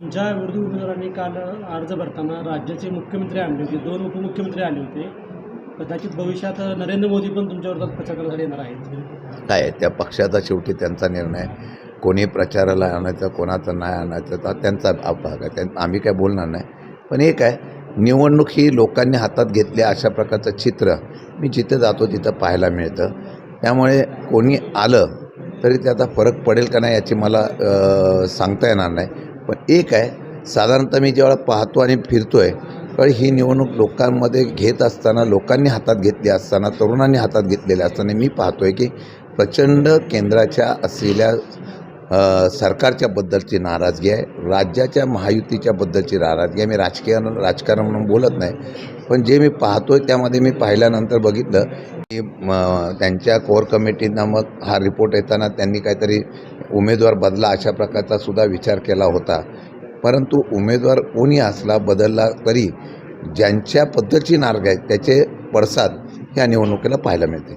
ज्या विरोधी उमेदवारांनी काल अर्ज भरताना राज्याचे मुख्यमंत्री आणले होते दोन उपमुख्यमंत्री आले होते कदाचित भविष्यात नरेंद्र मोदी पण तुमच्यावर प्रचार करण्यासाठी येणार आहेत. काय त्या पक्षाचा शेवटी त्यांचा निर्णय. कोणी प्रचाराला आणायचा कोणाचा नाही आणायचा त्यांचा भाग आहे. त्यां आम्ही काय बोलणार नाही. पण एक आहे निवडणूक ही लोकांनी हातात घेतली अशा प्रकारचं चित्र मी जिथं जातो तिथं पाहायला मिळतं. त्यामुळे कोणी आलं तरी त्याचा फरक पडेल का नाही याची मला सांगता येणार नाही. पण एक आहे साधारणतः मी जेव्हा पाहतो आणि फिरतो आहे कारण ही निवडणूक लोकांमध्ये घेत असताना लोकांनी हातात घेतली असताना तरुणांनी हातात घेतलेली असताना मी पाहतो आहे की प्रचंड केंद्राच्या असलेल्या सरकारच्या बद्दलची नाराजगी आहे. राज्याच्या महायुतीच्या बद्दलची नाराजगी आहे. मी राजकीय राजकारण म्हणून बोलत नाही. पण जे मी पाहतोय त्यामध्ये मी पाहिल्यानंतर बघितलं की त्यांच्या कोर कमिटींना मग हा रिपोर्ट येताना त्यांनी काहीतरी उमेदवार बदला अशा प्रकारचा सुद्धा विचार केला होता. परंतु उमेदवार कोणी असला बदलला तरी ज्यांच्या पद्धतीची नार्ग आहे त्याचे पडसाद या निवडणुकीला पाहायला मिळते